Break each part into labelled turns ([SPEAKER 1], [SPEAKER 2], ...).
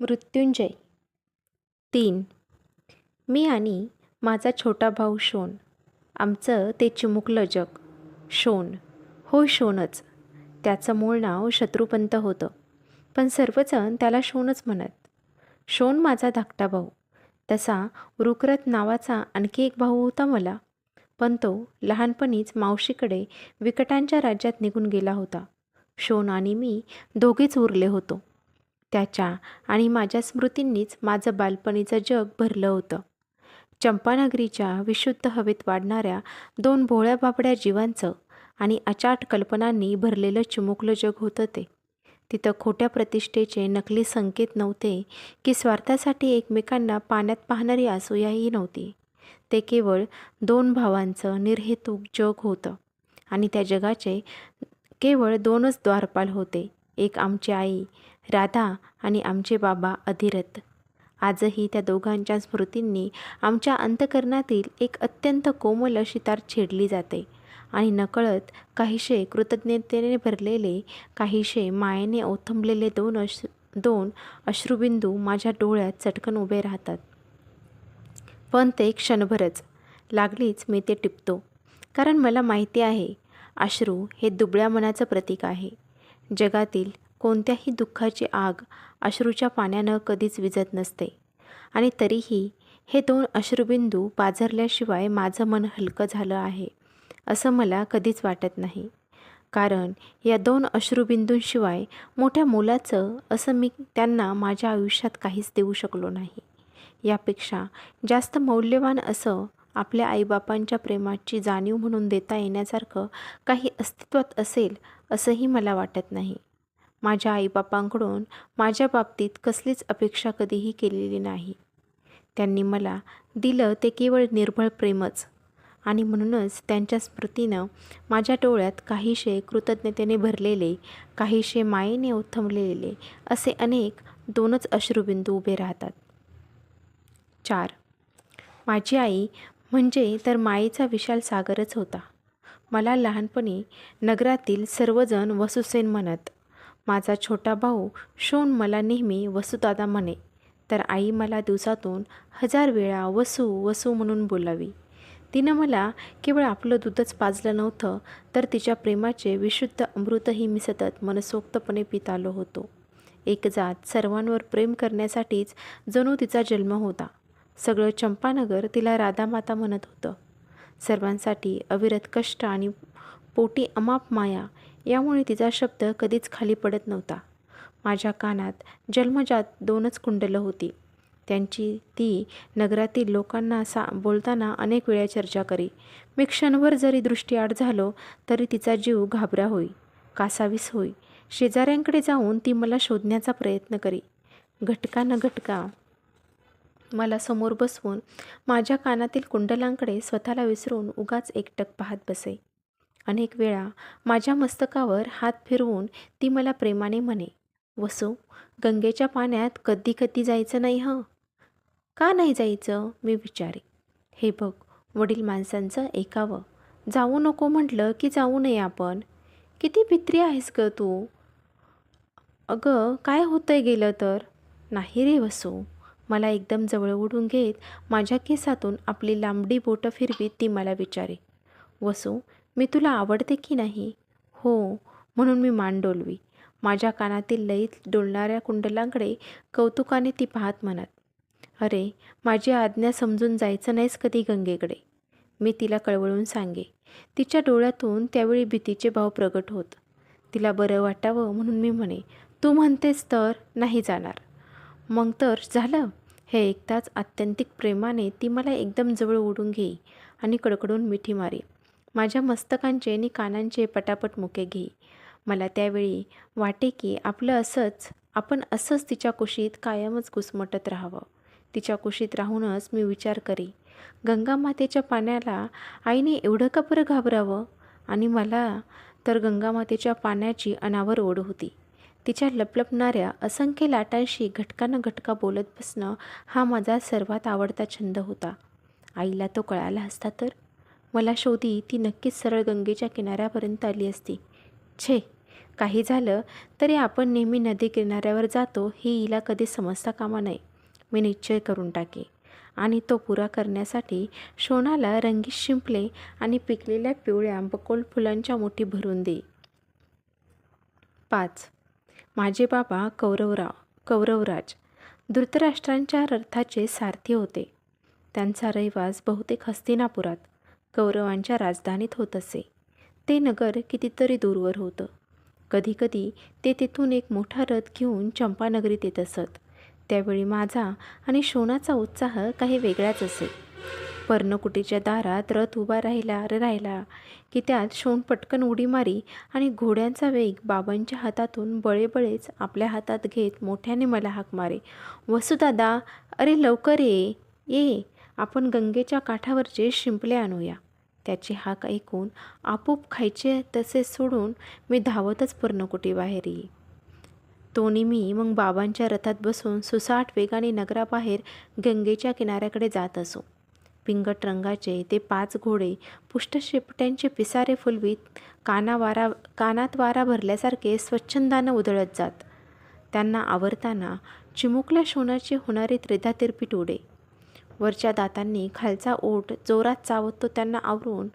[SPEAKER 1] मृत्युंजय. तीन. मी आणि माझा छोटा भाऊ शोन. आमचं ते चिमुकलं जग. शोन. हो शोनच. त्याचं मूळ नाव शत्रुपंत होतं. पण सर्वजण त्याला शोनच म्हणत. शोन माझा धाकटा भाऊ. तसा रुकरत नावाचा आणखी एक भाऊ होता मला. पण तो लहानपणीच मावशीकडे विकटांच्या राज्यात निघून गेला होता. शोन आणि मी दोघेच उरले होतो. त्याच्या आणि माझ्या स्मृतींनीच माझं बालपणीचं जग भरलं होतं. चंपानगरीच्या विशुद्ध हवेत वाढणाऱ्या दोन भोळ्या बाबड्या जीवांचं आणि अचाट कल्पनांनी भरलेलं चिमुकलं जग होतं ते. तिथं खोट्या प्रतिष्ठेचे नकली संकेत नव्हते की स्वार्थासाठी एकमेकांना पाण्यात पाहणारी असूयाही नव्हती. ते केवळ दोन भावांचं निर्हेतूक जग होतं आणि त्या जगाचे केवळ दोनच द्वारपाल होते एक आमची आई राधा आणि आमचे बाबा अधिरथ. आजही त्या दोघांच्या स्मृतींनी आमच्या अंतकरणातील एक अत्यंत कोमल अशी तार छेडली जाते आणि नकळत काहीशे कृतज्ञतेने भरलेले काहीशे मायेने ओथंबलेले दोन अश दोन अश्रुबिंदू माझ्या डोळ्यात चटकन उभे राहतात. पण ते क्षणभरच. लागलीच मी ते टिपतो. कारण मला माहिती आहे अश्रू हे दुबळ्या मनाचं प्रतीक आहे. जगातील कोणत्याही दुःखाची आग अश्रूच्या पाण्यानं कधीच विझत नसते. आणि तरीही हे दोन अश्रुबिंदू पाझरल्याशिवाय माझं मन हलकं झालं आहे असं मला कधीच वाटत नाही. कारण या दोन अश्रुबिंदूंशिवाय मोठ्या मुलाचं असं मी त्यांना माझ्या आयुष्यात काहीच देऊ शकलो नाही. यापेक्षा जास्त मौल्यवान असं आपल्या आईबापांच्या प्रेमाची जाणीव म्हणून देता येण्यासारखं काही अस्तित्वात असेल असंही मला वाटत नाही. माझ्या आईबापांकडून माझ्या बाबतीत कसलीच अपेक्षा कधीही केलेली नाही. त्यांनी मला दिलं ते केवळ निर्भळ प्रेमच आणि म्हणूनच त्यांच्या स्मृतीनं माझ्या डोळ्यात काहीशे कृतज्ञतेने भरलेले काहीशे मायेने ओथंबलेले असे अनेक दोनच अश्रुबिंदू उभे राहतात. चार. माझी आई म्हणजे तर मायेचा विशाल सागरच होता. मला लहानपणी नगरातील सर्वजण वसुसेन म्हणत माझा छोटा भाऊ शोन मला नेहमी वसुदादा म्हणे. तर आई मला दिवसातून हजार वेळा वसू वसू म्हणून बोलावी. तिनं मला केवळ आपलं दूधच पाजलं नव्हतं तर तिच्या प्रेमाचे विशुद्ध अमृतही मी सतत मनसोक्तपणे पित आलो होतो. एक जात सर्वांवर प्रेम करण्यासाठीच जणू तिचा जन्म होता. सगळं चंपानगर तिला राधामाता म्हणत होतं. सर्वांसाठी अविरत कष्ट आणि पोटी अमाप माया यामुळे तिचा शब्द कधीच खाली पडत नव्हता. माझ्या कानात जन्मजात दोनच कुंडलं होती. त्यांची ती नगरातील लोकांना सा बोलताना अनेक वेळा चर्चा करी. मी क्षणभर जरी दृष्टीआड झालो तरी तिचा जीव घाबरा होई कासावीस होई. शेजाऱ्यांकडे जाऊन ती मला शोधण्याचा प्रयत्न करी. घटका न घटका मला समोर बसवून माझ्या कानातील कुंडलांकडे स्वतःला विसरून उगाच एकटक पाहत बसे. अनेक वेळा माझ्या मस्तकावर हात फिरवून ती मला प्रेमाने म्हणे वसू गंगेच्या पाण्यात कधी कधी जायचं नाही हं? का नाही जायचं? मी विचारे. हे बघ वडील माणसांचं ऐकावं. जाऊ नको म्हटलं की जाऊ नये आपण. किती पित्री आहेस ग तू? अगं काय होतंय गेलं तर? नाही रे वसू. मला एकदम जवळ ओढून घेत माझ्या केसातून आपली लांबडी बोटं फिरवीत ती मला विचारे. वसू मी तुला आवडते की नाही? हो म्हणून मी मान डोलवी. माझ्या कानातील लईत डोलणाऱ्या कुंडलांकडे कौतुकाने ती पाहत म्हणत अरे माझी आज्ञा समजून जायचं नाहीस कधी गंगेकडे. मी तिला कळवळून सांगे तिच्या डोळ्यातून त्यावेळी भीतीचे भाव प्रगट होत. तिला बरं वाटावं म्हणून मी म्हणे तू म्हणतेस तर नाही जाणार. मग तर झालं. हे ऐकताच आत्यंतिक प्रेमाने ती मला एकदम जवळ ओढून घेई आणि कडकडून मिठी मारे माझ्या मस्तकांचे आणि कानांचे पटापट मुके घेई मला त्यावेळी वाटे की आपलं असंच आपण असंच तिच्या कुशीत कायमच घुसमटत राहावं. तिच्या कुशीत राहूनच मी विचार करी. गंगामातेच्या पाण्याला आईने एवढं का बरं घाबरावं? आणि मला तर गंगामातेच्या पाण्याची अनावर ओढ होती. तिच्या लपलपणाऱ्या असंख्य लाटांशी घटकानं घटका बोलत बसणं हा माझा सर्वात आवडता छंद होता. आईला तो कळाला असता तर? मला शोधी ती नक्कीच सरळ गंगेच्या किनाऱ्यापर्यंत आली असती. छे काही झालं तरी आपण नेहमी नदी किनाऱ्यावर जातो हे हिला कधी समजता कामा नये. मी निश्चय करून टाके. आणि तो पुरा करण्यासाठी शोणाला रंगीत शिंपले आणि पिकलेल्या पिवळ्या बकोल फुलांच्या मोठी भरून दे. पाच माझे बाबा कौरवराव कौरवराज धृतराष्ट्रांच्या रथाचे सारथी होते. त्यांचा रहिवास बहुतेक हस्तिनापुरात. कौरवांच्या राजधानीत होत असे. ते नगर कितीतरी दूरवर होतं. कधीकधी ते तिथून एक मोठा रथ घेऊन चंपानगरीत येत असत. त्यावेळी माझा आणि शोणाचा उत्साह काही वेगळाच असे. पर्णकुटीच्या दारात रथ उभा राहिला रे राहिला की त्यात शोण पटकन उडी मारी आणि घोड्यांचा वेग बाबांच्या हातातून बळेबळेच आपल्या हातात घेत मोठ्याने मला हाक मारे. वसुदादा अरे लवकर ये ये. आपण गंगेच्या काठावरचे शिंपले आणूया. त्याची हाक ऐकून आपोप खायचे तसे सोडून मी धावतच पर्णकुटी बाहेर येई तोनी मी मग बाबांच्या रथात बसून सुसाट वेगाने नगराबाहेर गंगेच्या किनाऱ्याकडे जात असो. पिंगट रंगाचे ते पाच घोडे पुष्ट शेपट्यांचे पिसारे फुलवीत काना वारा कानात वारा भरल्यासारखे स्वच्छंदानं उधळत जात. त्यांना आवरताना चिमुकल्या शोणाची होणारी त्रिधातिरपीट उडे वरच्या दातांनी खालचा ओठ जोरात चावत तो त्यांना आवरून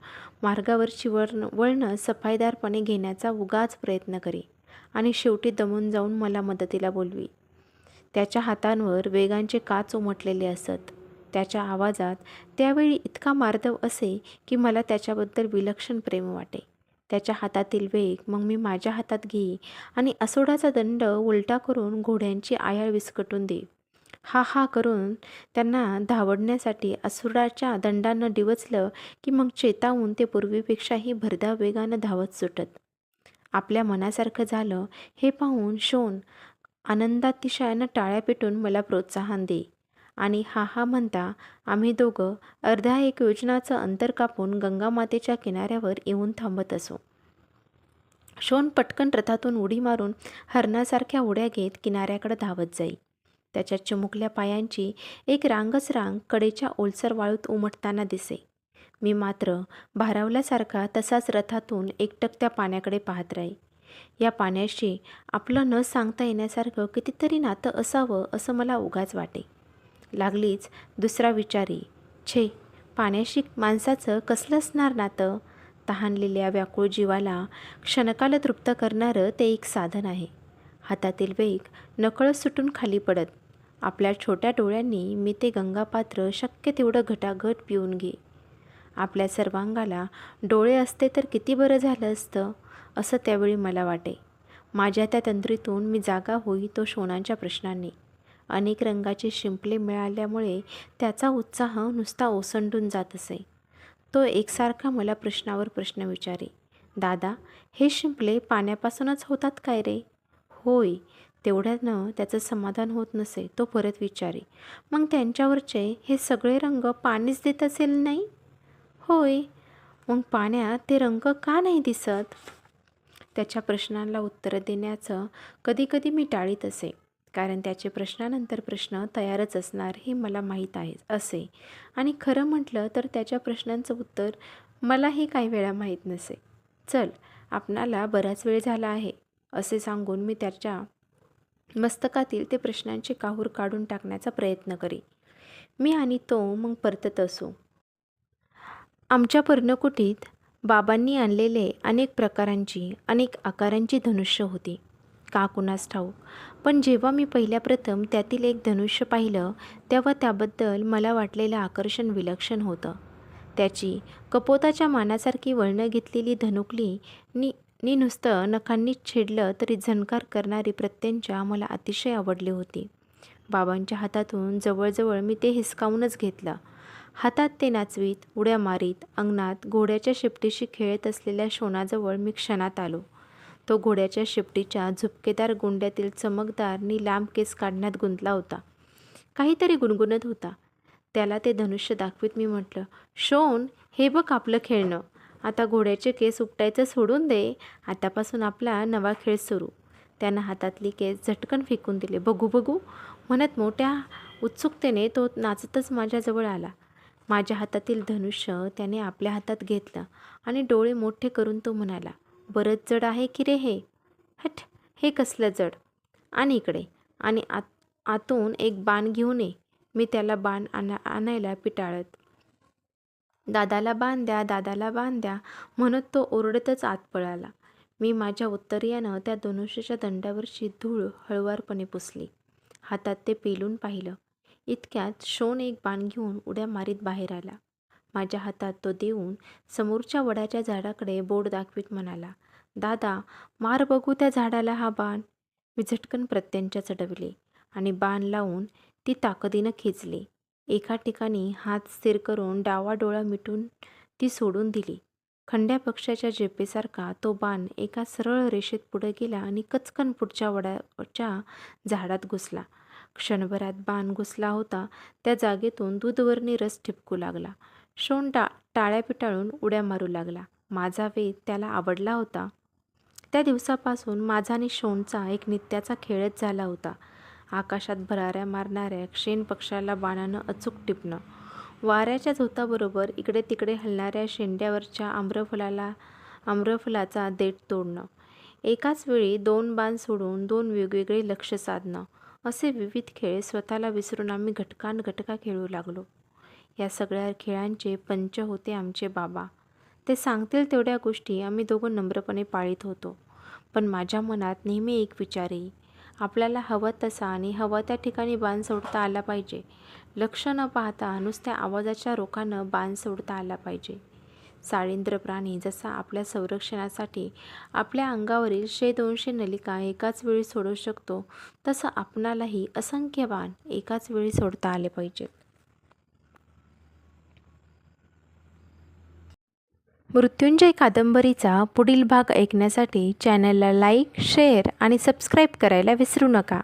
[SPEAKER 1] मार्गावरची वर्ण वळणं सफाईदारपणे घेण्याचा उगाच प्रयत्न करी आणि शेवटी दमून जाऊन मला मदतीला बोलवी. त्याच्या हातांवर वेगांचे काच उमटलेले असत. त्याच्या आवाजात त्यावेळी इतका मार्दव असे की मला त्याच्याबद्दल विलक्षण प्रेम वाटे. त्याच्या हातातील वेग मग मी माझ्या हातात घेई आणि असोडाचा दंड उलटा करून घोड्यांची आयाळ विस्कटून देई. हा हा करून त्यांना धावडण्यासाठी असुराच्या दंडानं डिवचलं की मग चेतावून ते पूर्वीपेक्षाही भरधाव वेगानं धावत सुटत. आपल्या मनासारखं झालं हे पाहून शोन आनंदातिशयानं टाळ्या पेटून मला प्रोत्साहन दे. आणि हा हा म्हणता आम्ही दोघं अर्ध्या एक योजनाचं अंतर कापून गंगामातेच्या किनाऱ्यावर येऊन थांबत असू. शोन पटकन रथातून उडी मारून हरणासारख्या उड्या घेत किनाऱ्याकडे धावत जाई. त्याच्या चिमुकल्या पायांची एक रांगच रांग कडेच्या ओलसर वाळूत उमटताना दिसे. मी मात्र भारावल्यासारखा तसाच रथातून एकटक त्या पाण्याकडे पाहत राही. या पाण्याशी आपलं न सांगता येण्यासारखं कितीतरी नातं असावं असं मला उगाच वाटे. लागलीच दुसरा विचारी छे पाण्याशी माणसाचं कसलं असणार नातं? तहानलेल्या व्याकुळ जीवाला क्षणकाल तृप्त करणारं ते एक साधन आहे. हातातील वेग नकळत सुटून खाली पडत आपल्या छोट्या डोळ्यांनी मी ते गंगापात्र शक्य तेवढं घटाघट पिऊन घे. आपल्या सर्वांगाला डोळे असते तर किती बरं झालं असतं असं त्यावेळी मला वाटे. माझ्या त्या तंत्रीतून मी जागा होई तो शोणांच्या प्रश्नांनी. अनेक रंगाचे शिंपले मिळाल्यामुळे त्याचा उत्साह नुसता ओसंडून जात असे. तो एकसारखा मला प्रश्नावर प्रश्न विचारे. दादा हे शिंपले पाण्यापासूनच होतात काय रे? होय तेवढ्यानं त्याचं समाधान होत नसे तो परत विचारे मग त्यांच्यावरचे हे सगळे रंग पाणीच देत असेल नाही? होय. मग पाण्यात ते रंग का नाही दिसत? त्याच्या प्रश्नांना उत्तर देण्याचं कधीकधी मी टाळीत असे कारण त्याचे प्रश्नानंतर प्रश्न तयारच असणार हे मला माहीत आहे असे. आणि खरं म्हटलं तर त्याच्या प्रश्नांचं उत्तर मलाही काही वेळा माहीत नसे. चल आपणाला बराच वेळ झाला आहे असे सांगून मी त्याच्या मस्तकातील ते प्रश्नांचे काहूर काढून टाकण्याचा प्रयत्न करी. मी आणि तो मग परतत असू. आमच्या पर्णकुटीत बाबांनी आणलेले अनेक प्रकारांची अनेक आकारांची धनुष्य होती. का कुणास ठाऊक? पण जेव्हा मी पहिल्या प्रथम त्यातील एक धनुष्य पाहिलं तेव्हा त्याबद्दल मला वाटलेलं आकर्षण विलक्षण होतं. त्याची कपोताच्या मानासारखी वळणं घेतलेली धनुकली नि मी नुसतं नखांनी छेडलं तरी झणकार करणारी प्रत्यंचा मला अतिशय आवडली होती. बाबांच्या हातातून जवळजवळ मी ते हिसकावूनच घेतलं. हातात ते नाचवीत उड्या मारीत अंगणात घोड्याच्या शेपटीशी खेळत असलेल्या शोणाजवळ मी क्षणात आलो. तो घोड्याच्या शेपटीच्या झुपकेदार गोंड्यातील चमकदार नि लांब केस काढण्यात गुंतला होता. काहीतरी गुणगुणत होता. त्याला ते धनुष्य दाखवीत मी म्हटलं शोन हे बघ आपलं खेळणं. आता घोड्याचे केस उपटायचं सोडून दे. आतापासून आपला नवा खेळ सुरू. त्यानं हातातली केस झटकन फेकून दिले. बघू बघू. म्हणत मोठ्या उत्सुकतेने तो नाचतच माझ्याजवळ आला. माझ्या हातातील धनुष्य त्याने आपल्या हातात घेतलं आणि डोळे मोठे करून तो म्हणाला बरंच जड आहे की रे हे? हट हे कसलं जड? आणि इकडे. आणि आत आतून एक बाण घेऊन ये. मी त्याला बाण आणा आणायला पिटाळत दादाला बांध द्या दादाला बांध द्या म्हणत तो ओरडतच आत पळाला. मी माझ्या उत्तरीयानं त्या धनुष्याच्या दंडावरची धूळ हळुवारपणे पुसली. हातात ते पेलून पाहिलं. इतक्यात शोन एक बाण घेऊन उड्या मारीत बाहेर आला. माझ्या हातात तो देऊन समोरच्या वडाच्या झाडाकडे बोट दाखवीत म्हणाला दादा मार बघू त्या झाडाला हा बाण. मी झटकन प्रत्यंच्या चढवले आणि बाण लावून ती ताकदीनं खेचली. एका ठिकाणी हात स्थिर करून डावा डोळा मिटून ती सोडून दिली. खंड्या पक्षाच्या जेपेसारखा तो बाण एका सरळ रेषेत पुढे गेला आणि कचकन पुढच्या वडाच्या झाडात घुसला. क्षणभरात बाण घुसला होता. त्या जागेतून दूधवरणी रस ठिपकू लागला. शोण टा टाळ्या पिटाळून उड्या मारू लागला. माझा वेध त्याला आवडला होता. त्या दिवसापासून माझा आणि शोणचा एक नित्याचा खेळच झाला होता. आकाशात भराऱ्या मारणाऱ्या शेण पक्षाला बाणानं अचूक टिपणं. वाऱ्याच्या झोताबरोबर इकडे तिकडे हलणाऱ्या शेंड्यावरच्या आम्रफलाला आम्रफलाचा देठ तोडणं. एकाच वेळी दोन बाण सोडून दोन वेगवेगळे लक्ष साधणं. असे विविध खेळ स्वतःला विसरून आम्ही घटकान घटका खेळू लागलो. या सगळ्या खेळांचे पंच होते आमचे बाबा. ते सांगतील तेवढ्या गोष्टी आम्ही दोघं नम्रपणे पाळीत होतो. पण माझ्या मनात नेहमी एक विचार येई आपल्याला हवं तसा आणि हवं त्या ठिकाणी बाण सोडता आला पाहिजे. लक्ष न पाहता नुसत्या आवाजाच्या रोखानं बाण सोडता आला पाहिजे. साळींद्र प्राणी जसा आपल्या संरक्षणासाठी आपल्या अंगावरील शे दोनशे नलिका एकाच वेळी सोडू शकतो तसं आपणालाही असंख्य बाण एकाच वेळी सोडता आले पाहिजेत. मृत्युंजय कादंबरीचा पुढील भाग ऐकण्यासाठी चॅनलला लाईक शेअर आणि सबस्क्राईब करायला विसरू नका.